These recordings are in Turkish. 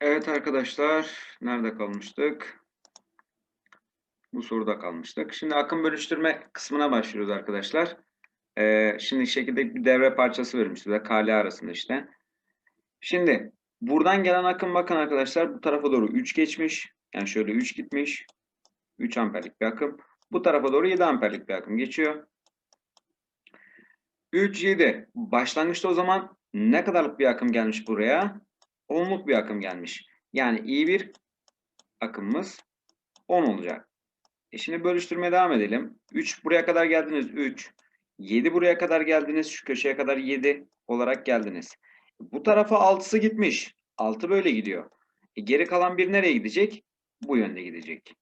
Evet arkadaşlar, nerede kalmıştık? Bu soruda kalmıştık. Şimdi akım bölüştürme kısmına başlıyoruz arkadaşlar. Ee, şimdi şekilde bir devre parçası vermiş size KL arasında işte. Şimdi buradan gelen akım bakın arkadaşlar bu tarafa doğru 3 geçmiş. Yani şöyle 3 gitmiş. 3 amperlik bir akım. Bu tarafa doğru 7 amperlik bir akım geçiyor. 3, 7. Başlangıçta o zaman ne kadarlık bir akım gelmiş buraya? Ohmluk bir akım gelmiş. Yani iyi bir akımımız 10 olacak. E şimdi bölüştürmeye devam edelim. 3 buraya kadar geldiniz 3. 7 buraya kadar geldiniz. Şu köşeye kadar 7 olarak geldiniz. Bu tarafa 6'sı gitmiş. 6 böyle gidiyor. E geri kalan bir nereye gidecek? Bu yönde gidecek.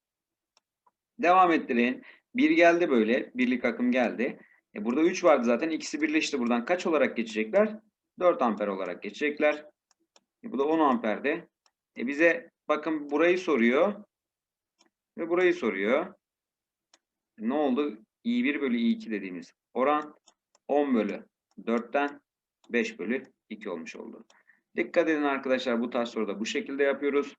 Devam ettirin. 1 geldi böyle. Birlik akım geldi. E burada 3 vardı zaten. İkisi birleşti. Buradan kaç olarak geçecekler? 4 amper olarak geçecekler. E bu da 10 amperde. E bize bakın burayı soruyor. Ve burayı soruyor. Ne oldu? i1 bölü i2 dediğimiz oran 10 bölü 4'ten 5 bölü 2 olmuş oldu. Dikkat edin arkadaşlar bu tarz soruda bu şekilde yapıyoruz.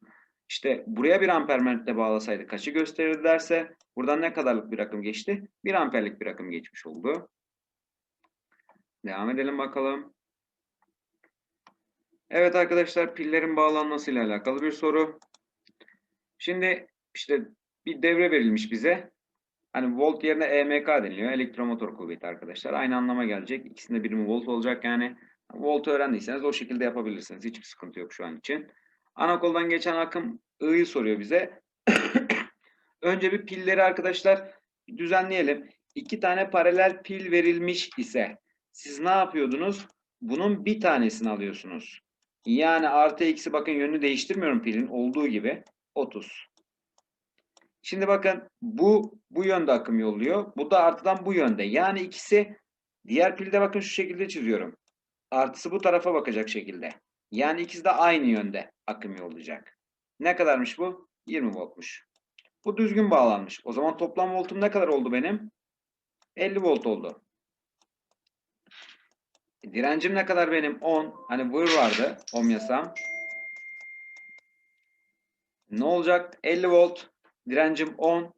İşte buraya 1 amper mertle bağlasaydı kaçı gösterir derse buradan ne kadarlık bir akım geçti? 1 amperlik bir akım geçmiş oldu. Devam edelim bakalım. Evet arkadaşlar pillerin bağlanmasıyla alakalı bir soru. Şimdi işte bir devre verilmiş bize. Hani volt yerine EMK deniliyor. Elektromotor kuvveti arkadaşlar. Aynı anlama gelecek. İkisinde birimi volt olacak yani. Volt öğrendiyseniz o şekilde yapabilirsiniz. Hiçbir sıkıntı yok şu an için. Anakoldan geçen akım I'yı soruyor bize. Önce bir pilleri arkadaşlar düzenleyelim. İki tane paralel pil verilmiş ise siz ne yapıyordunuz? Bunun bir tanesini alıyorsunuz. Yani artı eksi bakın yönünü değiştirmiyorum pilin olduğu gibi 30. Şimdi bakın bu bu yönde akım yolluyor. Bu da artıdan bu yönde. Yani ikisi diğer pilde bakın şu şekilde çiziyorum. Artısı bu tarafa bakacak şekilde. Yani ikisi de aynı yönde akım yollayacak. Ne kadarmış bu? 20 voltmuş. Bu düzgün bağlanmış. O zaman toplam voltum ne kadar oldu benim? 50 volt oldu. Direncim ne kadar benim? 10. Hani buyur vardı. Ohm yasam. Ne olacak? 50 volt. Direncim 10.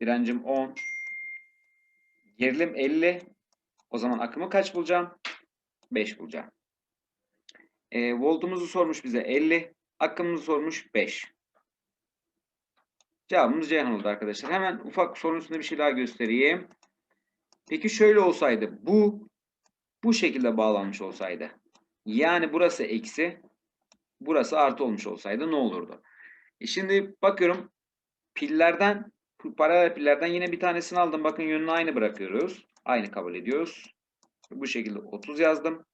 Direncim 10. Gerilim 50. O zaman akımı kaç bulacağım? 5 bulacağım. E, voltumuzu sormuş bize 50. Akımımızı sormuş 5. Cevabımız Ceyhan oldu arkadaşlar. Hemen ufak sorun üstünde bir şey daha göstereyim. Peki şöyle olsaydı. Bu bu şekilde bağlanmış olsaydı. Yani burası eksi. Burası artı olmuş olsaydı ne olurdu? E şimdi bakıyorum pillerden paralel pillerden yine bir tanesini aldım. Bakın yönünü aynı bırakıyoruz. Aynı kabul ediyoruz. Bu şekilde 30 yazdım.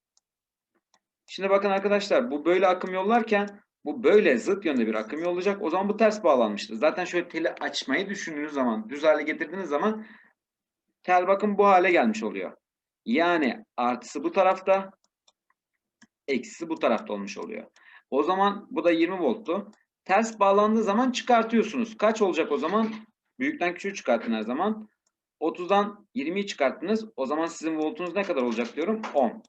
Şimdi bakın arkadaşlar bu böyle akım yollarken bu böyle zıt yönde bir akım yollayacak. O zaman bu ters bağlanmıştır. Zaten şöyle teli açmayı düşündüğünüz zaman, düz hale getirdiğiniz zaman tel bakın bu hale gelmiş oluyor. Yani artısı bu tarafta, eksisi bu tarafta olmuş oluyor. O zaman bu da 20 volttu. Ters bağlandığı zaman çıkartıyorsunuz. Kaç olacak o zaman? Büyükten küçüğü çıkartın her zaman. 30'dan 20'yi çıkarttınız. O zaman sizin voltunuz ne kadar olacak diyorum? 10.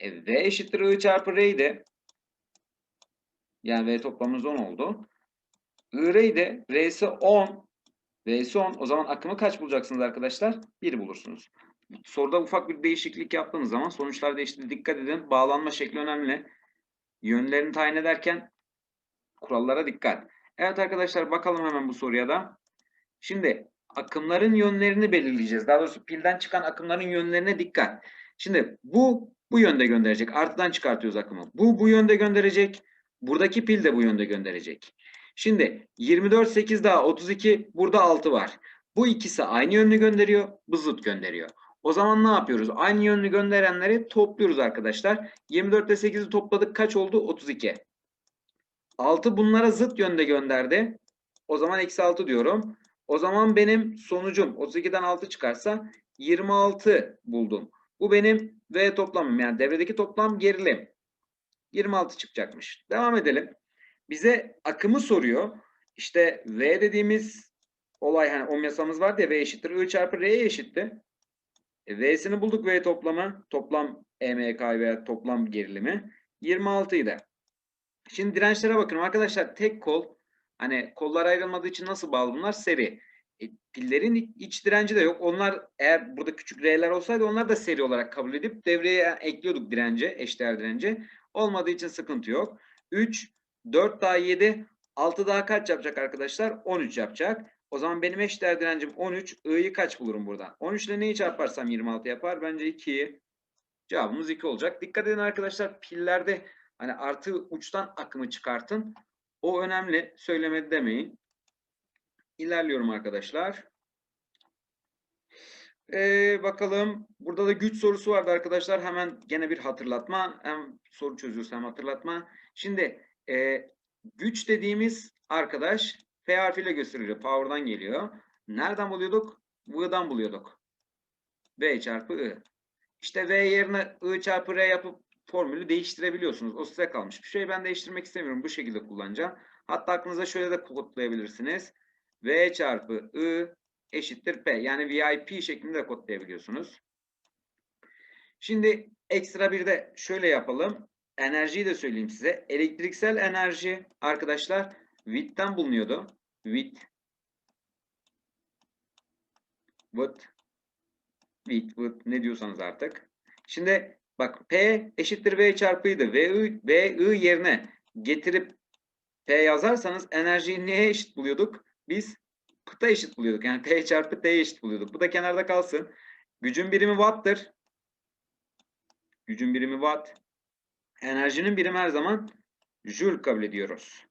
E, v eşittir I çarpı R'ydi. Yani V toplamımız 10 oldu. I R'ydi. R'si 10. V'si 10. O zaman akımı kaç bulacaksınız arkadaşlar? 1 bulursunuz. Soruda ufak bir değişiklik yaptığınız zaman sonuçlar değişti. Dikkat edin. Bağlanma şekli önemli. Yönlerini tayin ederken kurallara dikkat. Evet arkadaşlar bakalım hemen bu soruya da. Şimdi akımların yönlerini belirleyeceğiz. Daha doğrusu pilden çıkan akımların yönlerine dikkat. Şimdi bu bu yönde gönderecek. Artıdan çıkartıyoruz akımı. Bu bu yönde gönderecek. Buradaki pil de bu yönde gönderecek. Şimdi 24 8 daha 32 burada 6 var. Bu ikisi aynı yönlü gönderiyor. Bu zıt gönderiyor. O zaman ne yapıyoruz? Aynı yönlü gönderenleri topluyoruz arkadaşlar. 24 ile 8'i topladık. Kaç oldu? 32. 6 bunlara zıt yönde gönderdi. O zaman eksi 6 diyorum. O zaman benim sonucum 32'den 6 çıkarsa 26 buldum. Bu benim V toplamım yani devredeki toplam gerilim. 26 çıkacakmış. Devam edelim. Bize akımı soruyor. İşte V dediğimiz olay hani ohm yasamız vardı ya V eşittir I çarpı R'ye eşitti. E, V'sini bulduk V toplamı. Toplam EMK veya toplam gerilimi. 26 idi. Şimdi dirençlere bakın arkadaşlar. Tek kol hani kollar ayrılmadığı için nasıl bağlı bunlar? Seri. E, pillerin iç direnci de yok. Onlar eğer burada küçük R'ler olsaydı onlar da seri olarak kabul edip devreye ekliyorduk dirence, eşdeğer dirence. Olmadığı için sıkıntı yok. 3, 4 daha 7, 6 daha kaç yapacak arkadaşlar? 13 yapacak. O zaman benim eşdeğer direncim 13. I'yı kaç bulurum buradan? 13 ile neyi çarparsam 26 yapar? Bence 2'yi. Cevabımız 2 olacak. Dikkat edin arkadaşlar pillerde hani artı uçtan akımı çıkartın. O önemli. Söylemedi demeyin. İlerliyorum arkadaşlar. Ee, bakalım. Burada da güç sorusu vardı arkadaşlar. Hemen gene bir hatırlatma. Hem soru çözüyoruz hem hatırlatma. Şimdi e, güç dediğimiz arkadaş F harfiyle gösteriliyor. Power'dan geliyor. Nereden buluyorduk? V'dan buluyorduk. V çarpı I. İşte V yerine I çarpı R yapıp formülü değiştirebiliyorsunuz. O size kalmış. Bir şey ben değiştirmek istemiyorum. Bu şekilde kullanacağım. Hatta aklınıza şöyle de kodlayabilirsiniz. V çarpı I eşittir P. Yani VIP şeklinde de kodlayabiliyorsunuz. Şimdi ekstra bir de şöyle yapalım. Enerjiyi de söyleyeyim size. Elektriksel enerji arkadaşlar Watt'ten bulunuyordu. Watt Watt Watt, Watt ne diyorsanız artık. Şimdi bak P eşittir V çarpıydı. V, I, V, I yerine getirip P yazarsanız enerjiyi neye eşit buluyorduk? Biz P'ta eşit buluyorduk. Yani P çarpı T'ye eşit buluyorduk. Bu da kenarda kalsın. Gücün birimi watt'tır. Gücün birimi watt. Enerjinin birimi her zaman joule kabul ediyoruz.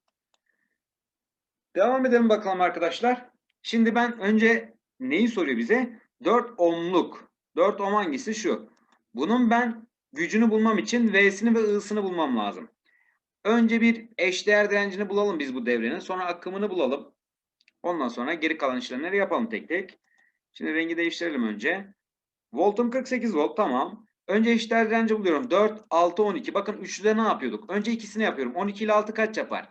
Devam edelim bakalım arkadaşlar. Şimdi ben önce neyi soruyor bize? 4 ohmluk. 4 ohm hangisi? Şu. Bunun ben gücünü bulmam için V'sini ve I'sını bulmam lazım. Önce bir eşdeğer direncini bulalım biz bu devrenin. Sonra akımını bulalım. Ondan sonra geri kalan işlemleri yapalım tek tek. Şimdi rengi değiştirelim önce. Voltum 48 volt tamam. Önce eşdeğer direnci buluyorum. 4, 6, 12. Bakın üçlüde ne yapıyorduk? Önce ikisini yapıyorum. 12 ile 6 kaç yapar?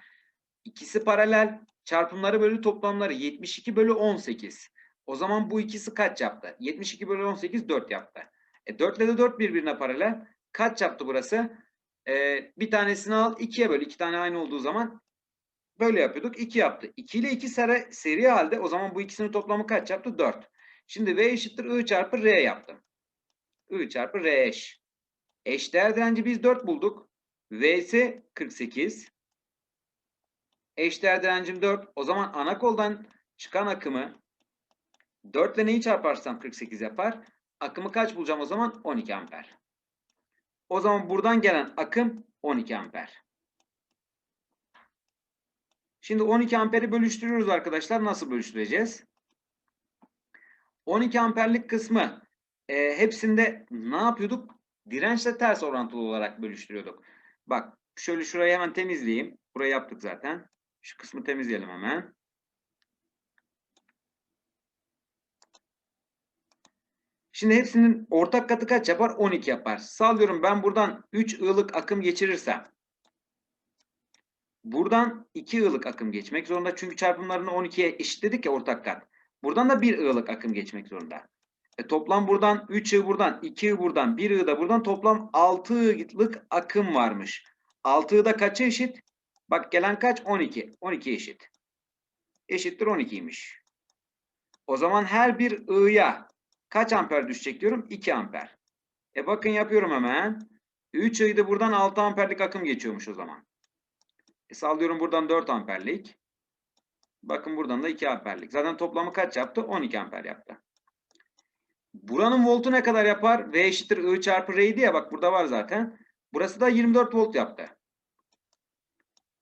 İkisi paralel. Çarpımları bölü toplamları 72 bölü 18. O zaman bu ikisi kaç yaptı? 72 bölü 18 4 yaptı. E 4 ile de 4 birbirine paralel. Kaç yaptı burası? E, bir tanesini al 2'ye böl. 2 tane aynı olduğu zaman böyle yapıyorduk. 2 yaptı. 2 ile 2 seri, seri halde o zaman bu ikisinin toplamı kaç yaptı? 4. Şimdi V eşittir I çarpı R yaptım. I çarpı R eş. Eşdeğer direnci biz 4 bulduk. V ise 48. Eşdeğer direncim 4. O zaman ana koldan çıkan akımı 4 ile neyi çarparsam 48 yapar. Akımı kaç bulacağım o zaman? 12 amper. O zaman buradan gelen akım 12 amper. Şimdi 12 amperi bölüştürüyoruz arkadaşlar. Nasıl bölüştüreceğiz? 12 amperlik kısmı e, hepsinde ne yapıyorduk? Dirençle ters orantılı olarak bölüştürüyorduk. Bak şöyle şurayı hemen temizleyeyim. Burayı yaptık zaten. Şu kısmı temizleyelim hemen. Şimdi hepsinin ortak katı kaç yapar? 12 yapar. Sallıyorum ben buradan 3 ığlık akım geçirirsem buradan 2 ığlık akım geçmek zorunda. Çünkü çarpımlarını 12'ye eşitledik ya ortak kat. Buradan da 1 ığlık akım geçmek zorunda. E toplam buradan 3 ığ buradan, 2 ığ buradan, 1 ığ da buradan toplam 6 ığlık akım varmış. 6 ığ da kaça eşit? Bak gelen kaç? 12. 12 eşit. Eşittir 12'ymiş. O zaman her bir ığya kaç amper düşecek diyorum? 2 amper. E bakın yapıyorum hemen. 3 ığda buradan 6 amperlik akım geçiyormuş o zaman. E sallıyorum buradan 4 amperlik. Bakın buradan da 2 amperlik. Zaten toplamı kaç yaptı? 12 amper yaptı. Buranın voltu ne kadar yapar? V eşittir I çarpı R'ydi ya bak burada var zaten. Burası da 24 volt yaptı.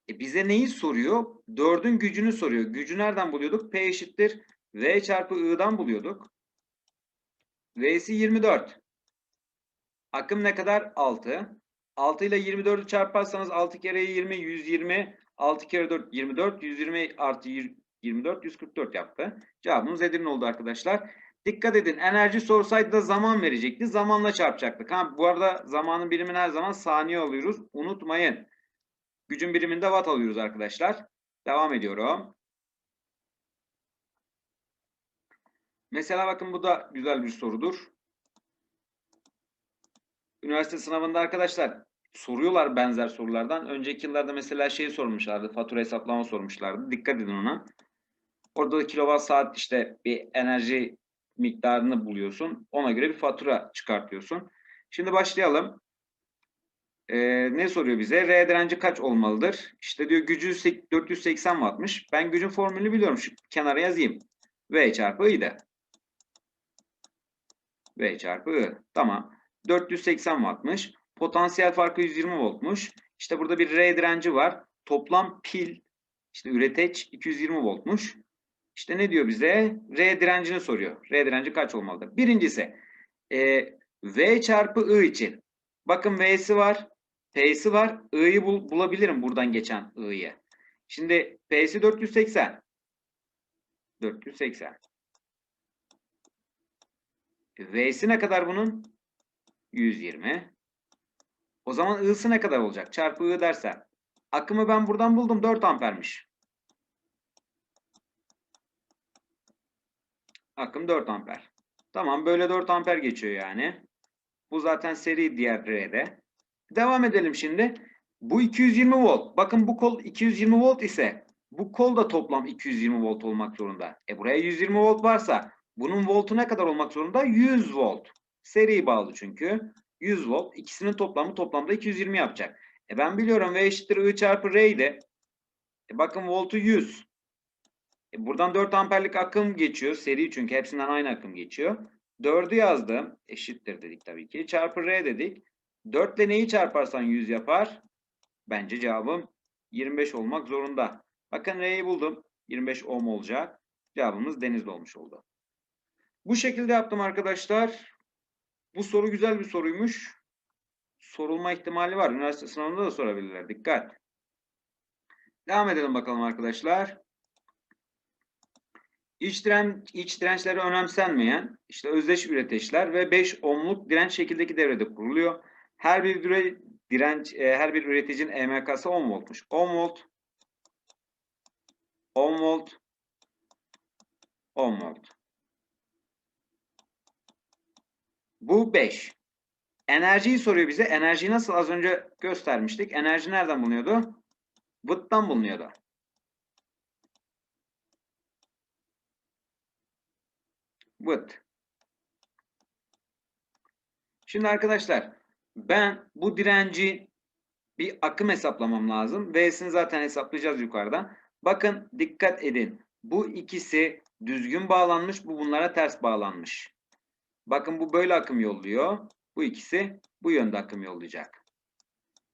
E bize neyi soruyor? 4'ün gücünü soruyor. Gücü nereden buluyorduk? P eşittir V çarpı I'dan buluyorduk. V'si 24. Akım ne kadar? 6. 6 ile 24'ü çarparsanız 6 kere 20 120. 6 kere 4 24. 120 artı 24 144 yaptı. Cevabımız Edirne oldu arkadaşlar. Dikkat edin enerji sorsaydı da zaman verecekti. Zamanla çarpacaktık. Ha, bu arada zamanın birimini her zaman saniye alıyoruz. Unutmayın. Gücün biriminde watt alıyoruz arkadaşlar. Devam ediyorum. Mesela bakın bu da güzel bir sorudur. Üniversite sınavında arkadaşlar soruyorlar benzer sorulardan. Önceki yıllarda mesela şey sormuşlardı. Fatura hesaplama sormuşlardı. Dikkat edin ona. Orada da kilowatt saat işte bir enerji miktarını buluyorsun. Ona göre bir fatura çıkartıyorsun. Şimdi başlayalım. Ee, ne soruyor bize? R direnci kaç olmalıdır? İşte diyor gücü sek- 480 wattmış. Ben gücün formülünü biliyorum. Şu kenara yazayım. V çarpı I'de. V çarpı I. Tamam. 480 wattmış. Potansiyel farkı 120 voltmuş. İşte burada bir R direnci var. Toplam pil işte üreteç 220 voltmuş. İşte ne diyor bize? R direncini soruyor. R direnci kaç olmalıdır? Birincisi e, V çarpı I için. Bakın V'si var. P'si var. I'yi bul- bulabilirim buradan geçen I'yi. Şimdi P'si 480. 480. V'si ne kadar bunun? 120. O zaman I'sı ne kadar olacak? Çarpı I dersen. Akımı ben buradan buldum. 4 ampermiş. Akım 4 amper. Tamam böyle 4 amper geçiyor yani. Bu zaten seri diğer R'de. Devam edelim şimdi. Bu 220 volt. Bakın bu kol 220 volt ise bu kol da toplam 220 volt olmak zorunda. E buraya 120 volt varsa bunun voltu ne kadar olmak zorunda? 100 volt. Seri bağlı çünkü. 100 volt. İkisinin toplamı toplamda 220 yapacak. E ben biliyorum V eşittir I çarpı R idi. E bakın voltu 100. E buradan 4 amperlik akım geçiyor. Seri çünkü hepsinden aynı akım geçiyor. 4'ü yazdım. Eşittir dedik tabii ki. Çarpı R dedik. 4 ile neyi çarparsan 100 yapar? Bence cevabım 25 olmak zorunda. Bakın R'yi buldum. 25 ohm olacak. Cevabımız denizde olmuş oldu. Bu şekilde yaptım arkadaşlar. Bu soru güzel bir soruymuş. Sorulma ihtimali var. Üniversite sınavında da sorabilirler. Dikkat. Devam edelim bakalım arkadaşlar. İç, diren, iç dirençleri önemsenmeyen işte özdeş üreteçler ve 5 ohmluk direnç şekildeki devrede kuruluyor. Her bir dire, direnç e, her bir üreticinin EMK'sı 10 voltmuş. 10 volt 10 volt 10 volt. Bu 5. Enerjiyi soruyor bize. Enerjiyi nasıl az önce göstermiştik. Enerji nereden bulunuyordu? Watt'tan bulunuyordu. Watt. Şimdi arkadaşlar ben bu direnci bir akım hesaplamam lazım. V'sini zaten hesaplayacağız yukarıdan. Bakın dikkat edin. Bu ikisi düzgün bağlanmış. Bu bunlara ters bağlanmış. Bakın bu böyle akım yolluyor. Bu ikisi bu yönde akım yollayacak.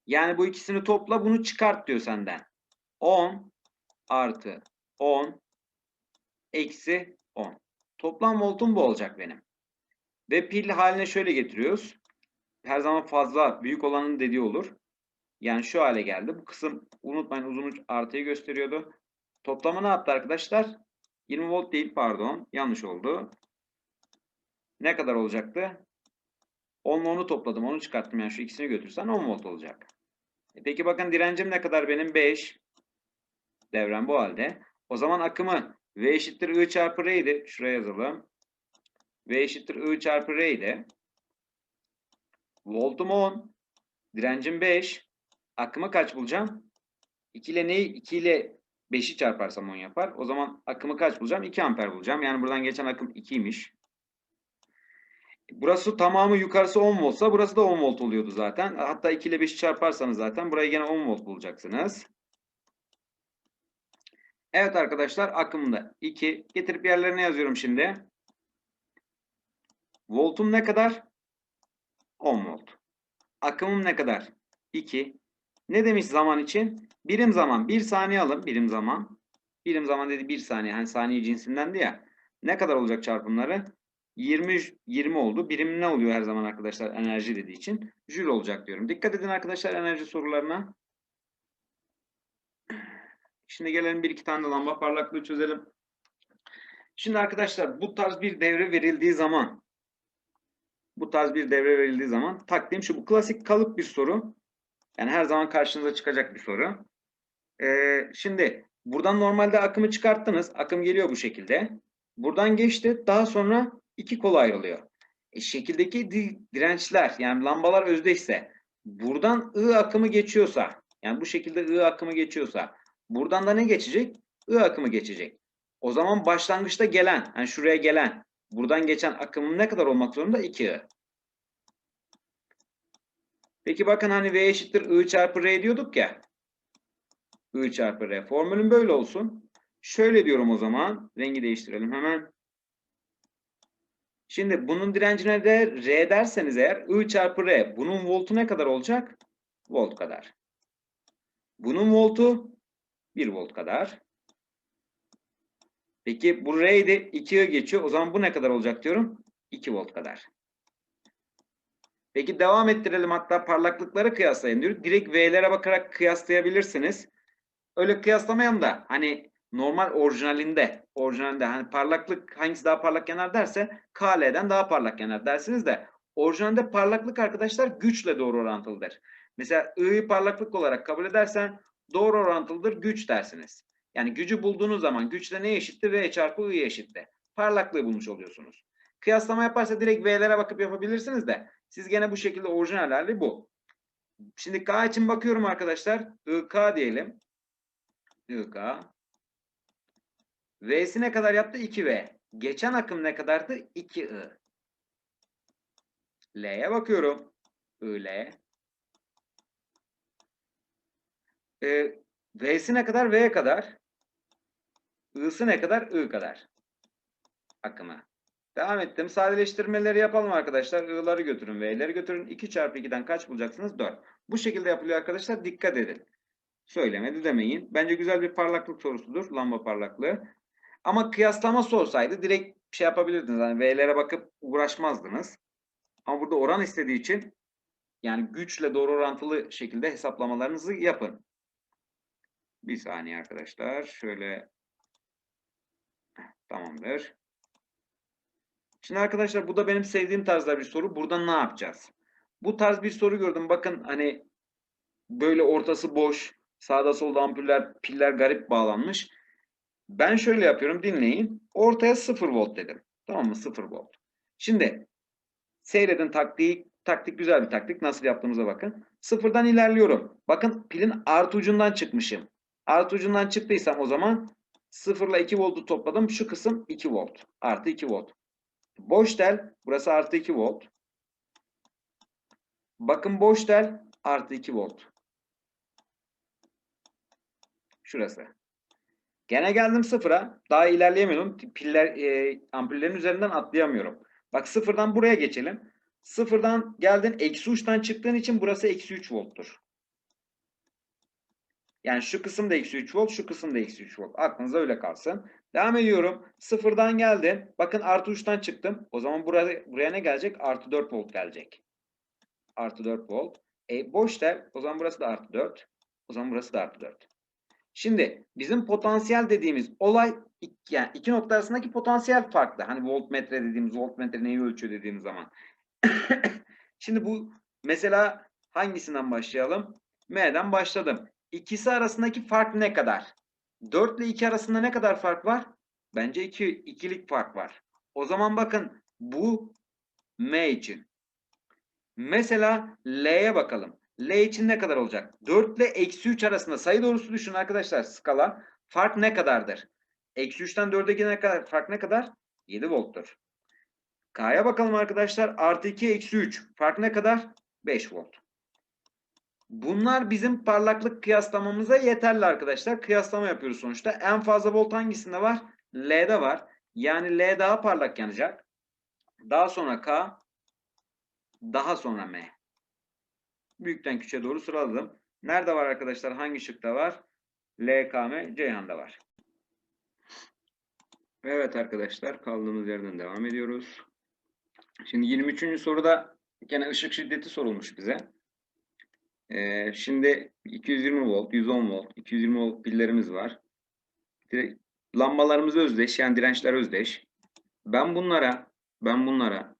Yani bu ikisini topla bunu çıkart diyor senden. 10 artı 10 eksi 10. Toplam voltum bu olacak benim. Ve pil haline şöyle getiriyoruz. Her zaman fazla büyük olanın dediği olur. Yani şu hale geldi. Bu kısım unutmayın uzun uç artıyı gösteriyordu. Toplamı ne yaptı arkadaşlar? 20 volt değil pardon. Yanlış oldu. Ne kadar olacaktı? 10 10'u topladım. Onu çıkarttım. Yani şu ikisini götürsen 10 volt olacak. E peki bakın direncim ne kadar benim? 5. Devrem bu halde. O zaman akımı V eşittir I çarpı R. Şuraya yazalım. V eşittir I çarpı R. Voltum 10. Direncim 5. Akımı kaç bulacağım? 2 ile neyi? 2 ile 5'i çarparsam 10 yapar. O zaman akımı kaç bulacağım? 2 amper bulacağım. Yani buradan geçen akım 2'ymiş. Burası tamamı yukarısı 10 voltsa burası da 10 volt oluyordu zaten. Hatta 2 ile 5'i çarparsanız zaten burayı gene 10 volt bulacaksınız. Evet arkadaşlar akımda 2. Getirip yerlerine yazıyorum şimdi. Voltum ne kadar? 10 volt. Akımım ne kadar? 2. Ne demiş zaman için? Birim zaman. 1 saniye alın. Birim zaman. Birim zaman dedi 1 saniye. Hani saniye cinsindendi ya. Ne kadar olacak çarpımları? 20 20 oldu. Birim ne oluyor her zaman arkadaşlar enerji dediği için? Jül olacak diyorum. Dikkat edin arkadaşlar enerji sorularına. Şimdi gelelim bir iki tane lamba parlaklığı çözelim. Şimdi arkadaşlar bu tarz bir devre verildiği zaman bu tarz bir devre verildiği zaman takdim şu bu klasik kalıp bir soru. Yani her zaman karşınıza çıkacak bir soru. Ee, şimdi buradan normalde akımı çıkarttınız. Akım geliyor bu şekilde. Buradan geçti. Daha sonra iki kola ayrılıyor. E, şekildeki di- dirençler yani lambalar özdeşse buradan I akımı geçiyorsa yani bu şekilde I akımı geçiyorsa buradan da ne geçecek? I akımı geçecek. O zaman başlangıçta gelen, yani şuraya gelen, buradan geçen akımın ne kadar olmak zorunda? 2I. Peki bakın hani V eşittir I çarpı R diyorduk ya. I çarpı R. Formülün böyle olsun. Şöyle diyorum o zaman. Rengi değiştirelim hemen. Şimdi bunun direncine de R derseniz eğer I çarpı R. Bunun voltu ne kadar olacak? Volt kadar. Bunun voltu 1 volt kadar. Peki bu R'ydi 2'ye geçiyor. O zaman bu ne kadar olacak diyorum? 2 volt kadar. Peki devam ettirelim hatta parlaklıkları kıyaslayın diyor. Direkt V'lere bakarak kıyaslayabilirsiniz. Öyle kıyaslamayalım da hani normal orijinalinde orijinalinde hani parlaklık hangisi daha parlak yanar derse KL'den daha parlak yanar dersiniz de orijinalde parlaklık arkadaşlar güçle doğru orantılıdır. Mesela I'yi parlaklık olarak kabul edersen doğru orantılıdır güç dersiniz. Yani gücü bulduğunuz zaman güçle ne eşitti? V çarpı I eşitti. Parlaklığı bulmuş oluyorsunuz. Kıyaslama yaparsa direkt V'lere bakıp yapabilirsiniz de siz gene bu şekilde orijinal bu. Şimdi K için bakıyorum arkadaşlar. IK diyelim. IK. V'si ne kadar yaptı? 2V. Geçen akım ne kadardı? 2I. L'ye bakıyorum. IL. Ee, V'si ne kadar? V'ye kadar. I'sı ne kadar? I kadar. Akımı. Devam ettim. Sadeleştirmeleri yapalım arkadaşlar. I'ları götürün, V'leri götürün. 2 çarpı 2'den kaç bulacaksınız? 4. Bu şekilde yapılıyor arkadaşlar. Dikkat edin. Söylemedi demeyin. Bence güzel bir parlaklık sorusudur. Lamba parlaklığı. Ama kıyaslama sorsaydı direkt şey yapabilirdiniz. Hani V'lere bakıp uğraşmazdınız. Ama burada oran istediği için yani güçle doğru orantılı şekilde hesaplamalarınızı yapın. Bir saniye arkadaşlar. Şöyle tamamdır. Şimdi arkadaşlar bu da benim sevdiğim tarzda bir soru. Burada ne yapacağız? Bu tarz bir soru gördüm. Bakın hani böyle ortası boş. Sağda solda ampuller, piller garip bağlanmış. Ben şöyle yapıyorum. Dinleyin. Ortaya 0 volt dedim. Tamam mı? 0 volt. Şimdi seyredin taktiği. Taktik güzel bir taktik. Nasıl yaptığımıza bakın. Sıfırdan ilerliyorum. Bakın pilin artı ucundan çıkmışım. Artı ucundan çıktıysam o zaman 0 ile 2 voltu topladım. Şu kısım 2 volt. Artı 2 volt. Boş tel burası artı 2 volt. Bakın boş tel artı 2 volt. Şurası. Gene geldim sıfıra. Daha ilerleyemiyorum. Piller, e, ampullerin üzerinden atlayamıyorum. Bak sıfırdan buraya geçelim. Sıfırdan geldin eksi uçtan çıktığın için burası eksi 3 volttur. Yani şu kısım da eksi 3 volt, şu kısım da eksi 3 volt. Aklınıza öyle kalsın. Devam ediyorum. Sıfırdan geldim. Bakın artı uçtan çıktım. O zaman buraya, buraya ne gelecek? Artı 4 volt gelecek. Artı 4 volt. E boş der. O zaman burası da artı 4. O zaman burası da artı 4. Şimdi bizim potansiyel dediğimiz olay yani iki nokta arasındaki potansiyel farklı. Hani voltmetre dediğimiz voltmetre neyi ölçüyor dediğimiz zaman. Şimdi bu mesela hangisinden başlayalım? M'den başladım. İkisi arasındaki fark ne kadar? 4 ile 2 arasında ne kadar fark var? Bence 2 ikilik fark var. O zaman bakın bu M için. Mesela L'ye bakalım. L için ne kadar olacak? 4 ile eksi 3 arasında sayı doğrusu düşün arkadaşlar skala. Fark ne kadardır? Eksi 3'ten 4'e giden kadar fark ne kadar? 7 volttur. K'ya bakalım arkadaşlar. Artı 2 eksi 3. Fark ne kadar? 5 volt. Bunlar bizim parlaklık kıyaslamamıza yeterli arkadaşlar. Kıyaslama yapıyoruz sonuçta. En fazla volt hangisinde var? L'de var. Yani L daha parlak yanacak. Daha sonra K. Daha sonra M. Büyükten küçüğe doğru sıraladım. Nerede var arkadaşlar? Hangi şıkta var? L, K, M, Ceyhan'da var. Evet arkadaşlar kaldığımız yerden devam ediyoruz. Şimdi 23. soruda gene ışık şiddeti sorulmuş bize. Ee, şimdi 220 volt, 110 volt, 220 volt pillerimiz var. Direkt lambalarımız özdeş, yani dirençler özdeş. Ben bunlara, ben bunlara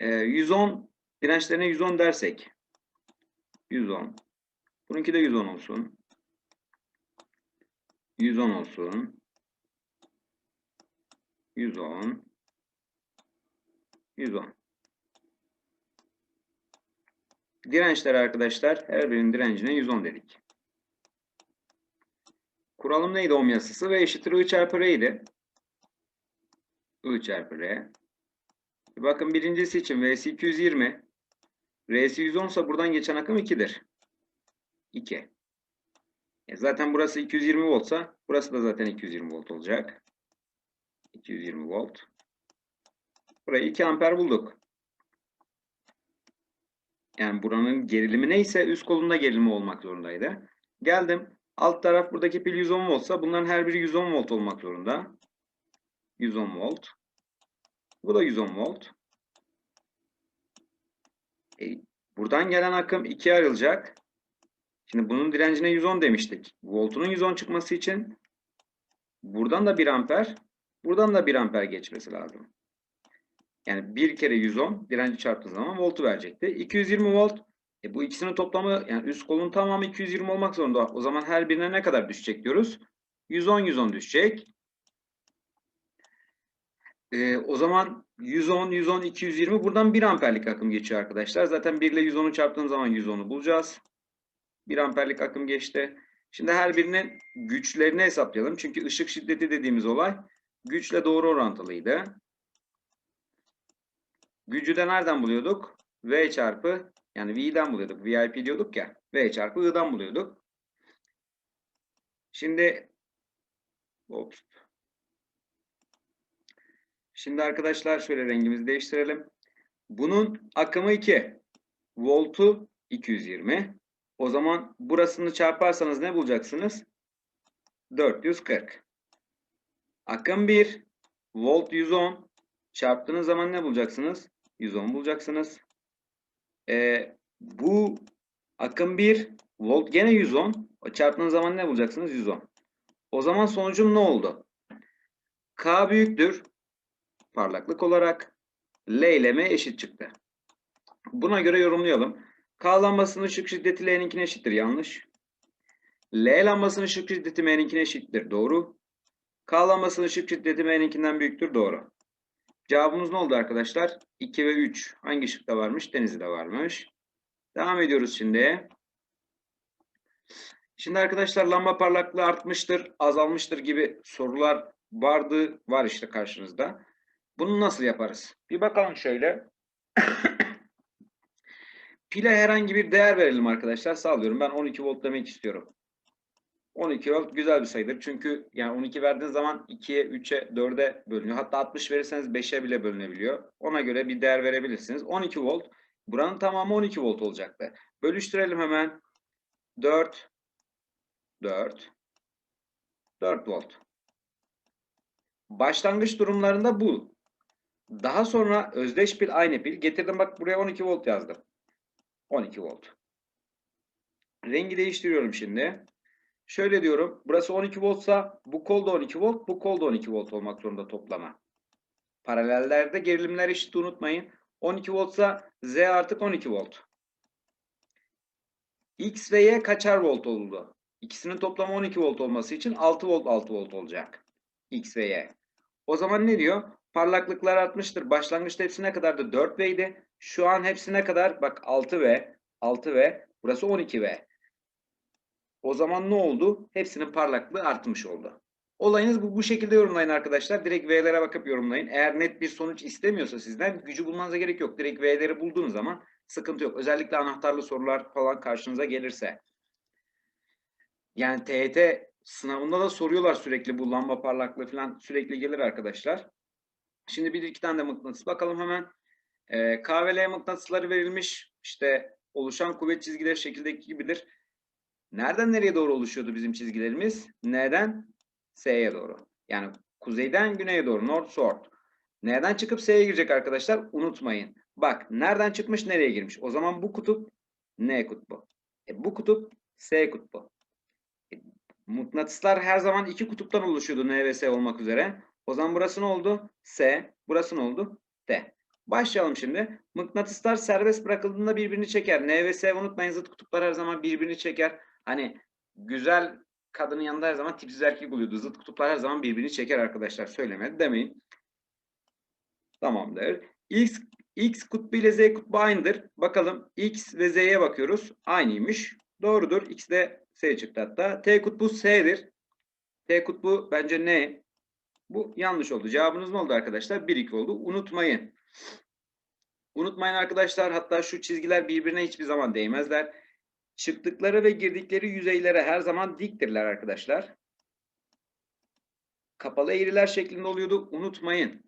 e, 110 dirençlerine 110 dersek 110. Bununki de 110 olsun. 110 olsun. 110. 110. Dirençler arkadaşlar her birinin direncine 110 dedik. Kuralım neydi ohm yasası? V eşittir I çarpı R idi. I çarpı R. Bakın birincisi için V'si 220. R'si 110 ise buradan geçen akım 2'dir. 2. E zaten burası 220 voltsa burası da zaten 220 volt olacak. 220 volt. Burayı 2 amper bulduk. Yani buranın gerilimi neyse üst kolunda gerilimi olmak zorundaydı. Geldim. Alt taraf buradaki pil 110 voltsa bunların her biri 110 volt olmak zorunda. 110 volt. Bu da 110 volt. E, buradan gelen akım ikiye ayrılacak. Şimdi bunun direncine 110 demiştik. Voltunun 110 çıkması için buradan da 1 amper, buradan da 1 amper geçmesi lazım. Yani bir kere 110 direnci çarptığı zaman voltu verecekti. 220 volt. E bu ikisinin toplamı yani üst kolun tamamı 220 olmak zorunda. O zaman her birine ne kadar düşecek diyoruz? 110 110 düşecek. E, o zaman 110 110 220 buradan 1 amperlik akım geçiyor arkadaşlar. Zaten 1 ile 110'u çarptığım zaman 110'u bulacağız. 1 amperlik akım geçti. Şimdi her birinin güçlerini hesaplayalım. Çünkü ışık şiddeti dediğimiz olay güçle doğru orantılıydı. Gücü de nereden buluyorduk? V çarpı yani V'den buluyorduk. VIP diyorduk ya. V çarpı I'dan buluyorduk. Şimdi Ops. Şimdi arkadaşlar şöyle rengimizi değiştirelim. Bunun akımı 2. Voltu 220. O zaman burasını çarparsanız ne bulacaksınız? 440. Akım 1. Volt 110. Çarptığınız zaman ne bulacaksınız? 110 bulacaksınız. Ee, bu akım 1. Volt gene 110. O çarptığınız zaman ne bulacaksınız? 110. O zaman sonucum ne oldu? K büyüktür. Parlaklık olarak. L ile M eşit çıktı. Buna göre yorumlayalım. K lambasının ışık şiddeti L'ninkine eşittir. Yanlış. L lambasının ışık şiddeti M'ninkine eşittir. Doğru. K lambasının ışık şiddeti M'ninkinden büyüktür. Doğru. Cevabımız ne oldu arkadaşlar? 2 ve 3. Hangi ışıkta varmış? Denizli'de varmış. Devam ediyoruz şimdi. Şimdi arkadaşlar lamba parlaklığı artmıştır, azalmıştır gibi sorular vardı, var işte karşınızda. Bunu nasıl yaparız? Bir bakalım şöyle. Pile herhangi bir değer verelim arkadaşlar. Sağlıyorum. Ben 12 volt demek istiyorum. 12 volt güzel bir sayıdır. Çünkü yani 12 verdiğiniz zaman 2'ye, 3'e, 4'e bölünüyor. Hatta 60 verirseniz 5'e bile bölünebiliyor. Ona göre bir değer verebilirsiniz. 12 volt. Buranın tamamı 12 volt olacaktı. Bölüştürelim hemen. 4 4 4 volt. Başlangıç durumlarında bu. Daha sonra özdeş pil aynı pil. Getirdim bak buraya 12 volt yazdım. 12 volt. Rengi değiştiriyorum şimdi. Şöyle diyorum. Burası 12 voltsa bu kol da 12 volt, bu kol da 12 volt olmak zorunda toplama. Paralellerde gerilimler eşit unutmayın. 12 voltsa Z artık 12 volt. X ve Y kaçar volt oldu? İkisinin toplamı 12 volt olması için 6 volt 6 volt olacak. X ve Y. O zaman ne diyor? Parlaklıklar artmıştır. Başlangıçta hepsine kadar da 4V idi. Şu an hepsine kadar bak 6V, 6V, burası 12V. O zaman ne oldu? Hepsinin parlaklığı artmış oldu. Olayınız bu, bu şekilde yorumlayın arkadaşlar. Direkt V'lere bakıp yorumlayın. Eğer net bir sonuç istemiyorsa sizden gücü bulmanıza gerek yok. Direkt V'leri bulduğunuz zaman sıkıntı yok. Özellikle anahtarlı sorular falan karşınıza gelirse. Yani TET sınavında da soruyorlar sürekli bu lamba parlaklığı falan sürekli gelir arkadaşlar. Şimdi bir iki tane de mıknatıs bakalım hemen. Ee, K mıknatısları verilmiş. İşte oluşan kuvvet çizgileri şekildeki gibidir. Nereden nereye doğru oluşuyordu bizim çizgilerimiz? N'den S'ye doğru. Yani kuzeyden güneye doğru. North South. Nereden çıkıp S'ye girecek arkadaşlar? Unutmayın. Bak nereden çıkmış nereye girmiş. O zaman bu kutup N kutbu. E, bu kutup S kutbu. E, mıknatıslar her zaman iki kutuptan oluşuyordu N ve S olmak üzere. O zaman burası ne oldu? S. Burası ne oldu? D. Başlayalım şimdi. Mıknatıslar serbest bırakıldığında birbirini çeker. N ve S unutmayın zıt kutuplar her zaman birbirini çeker. Hani güzel kadının yanında her zaman tipsiz erkek oluyordu. Zıt kutuplar her zaman birbirini çeker arkadaşlar. Söylemedi demeyin. Tamamdır. X, X kutbu ile Z kutbu aynıdır. Bakalım X ve Z'ye bakıyoruz. Aynıymış. Doğrudur. X de S çıktı hatta. T kutbu S'dir. T kutbu bence ne? Bu yanlış oldu. Cevabınız ne oldu arkadaşlar? 1-2 oldu. Unutmayın. Unutmayın arkadaşlar. Hatta şu çizgiler birbirine hiçbir zaman değmezler. Çıktıkları ve girdikleri yüzeylere her zaman diktirler arkadaşlar. Kapalı eğriler şeklinde oluyordu. Unutmayın.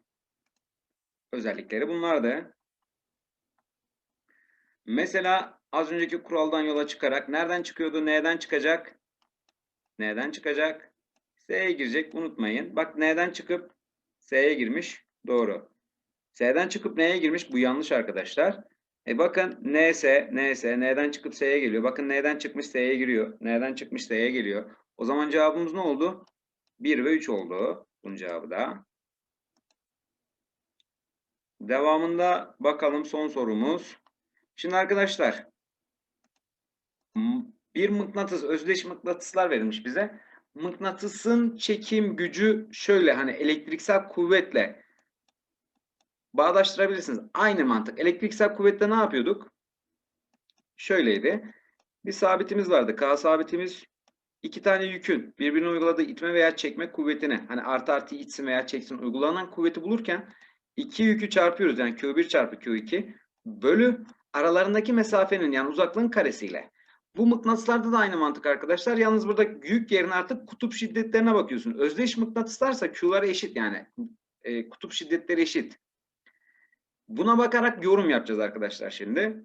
Özellikleri bunlardı. Mesela az önceki kuraldan yola çıkarak nereden çıkıyordu? N'den çıkacak? N'den çıkacak? S'ye girecek. Unutmayın. Bak N'den çıkıp S'ye girmiş. Doğru. S'den çıkıp N'ye girmiş. Bu yanlış arkadaşlar. E bakın NS, NS, N'den çıkıp S'ye geliyor. Bakın N'den çıkmış S'ye giriyor. N'den çıkmış S'ye geliyor. O zaman cevabımız ne oldu? 1 ve 3 oldu. Bunun cevabı da. Devamında bakalım son sorumuz. Şimdi arkadaşlar bir mıknatıs, özdeş mıknatıslar verilmiş bize. Mıknatısın çekim gücü şöyle hani elektriksel kuvvetle bağdaştırabilirsiniz. Aynı mantık. Elektriksel kuvvetle ne yapıyorduk? Şöyleydi. Bir sabitimiz vardı. K sabitimiz iki tane yükün birbirine uyguladığı itme veya çekme kuvvetini hani artı artı itsin veya çeksin uygulanan kuvveti bulurken iki yükü çarpıyoruz. Yani Q1 çarpı Q2 bölü aralarındaki mesafenin yani uzaklığın karesiyle. Bu mıknatıslarda da aynı mantık arkadaşlar. Yalnız burada yük yerine artık kutup şiddetlerine bakıyorsun. Özdeş mıknatıslarsa Q'ları eşit yani. E, kutup şiddetleri eşit. Buna bakarak yorum yapacağız arkadaşlar şimdi.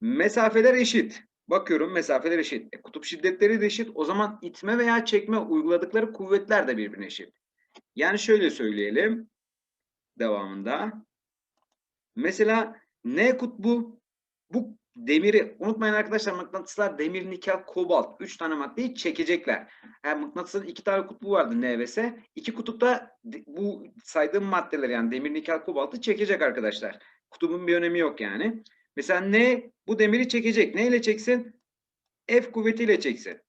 Mesafeler eşit. Bakıyorum mesafeler eşit. E, kutup şiddetleri de eşit. O zaman itme veya çekme uyguladıkları kuvvetler de birbirine eşit. Yani şöyle söyleyelim. Devamında. Mesela N kutbu bu demiri unutmayın arkadaşlar mıknatıslar demir, nikel, kobalt 3 tane maddeyi çekecekler. Yani mıknatısın iki tane kutbu vardı N ve S. İki kutupta de- bu saydığım maddeler yani demir, nikel, kobaltı çekecek arkadaşlar. Kutubun bir önemi yok yani. Mesela N bu demiri çekecek. Ne ile çeksin? F kuvvetiyle çeksin.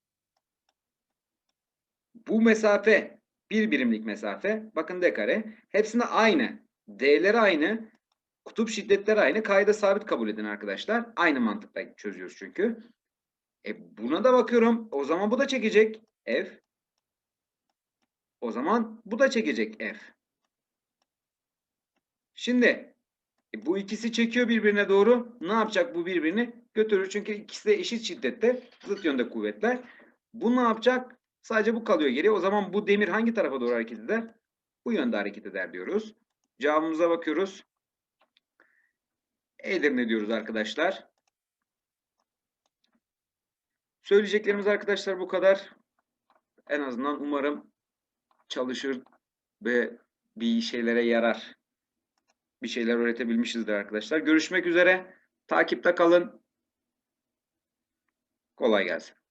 Bu mesafe bir birimlik mesafe. Bakın D kare. Hepsinde aynı. D'leri aynı. Kutup şiddetleri aynı. K'yı sabit kabul edin arkadaşlar. Aynı mantıkla çözüyoruz çünkü. E buna da bakıyorum. O zaman bu da çekecek. F. O zaman bu da çekecek F. Şimdi e, bu ikisi çekiyor birbirine doğru. Ne yapacak bu birbirini? Götürür. Çünkü ikisi de eşit şiddette. Zıt yönde kuvvetler. Bu ne yapacak? Sadece bu kalıyor geriye. O zaman bu demir hangi tarafa doğru hareket eder? Bu yönde hareket eder diyoruz. Cevabımıza bakıyoruz. Edirne diyoruz arkadaşlar. Söyleyeceklerimiz arkadaşlar bu kadar. En azından umarım çalışır ve bir şeylere yarar. Bir şeyler öğretebilmişizdir arkadaşlar. Görüşmek üzere. Takipte kalın. Kolay gelsin.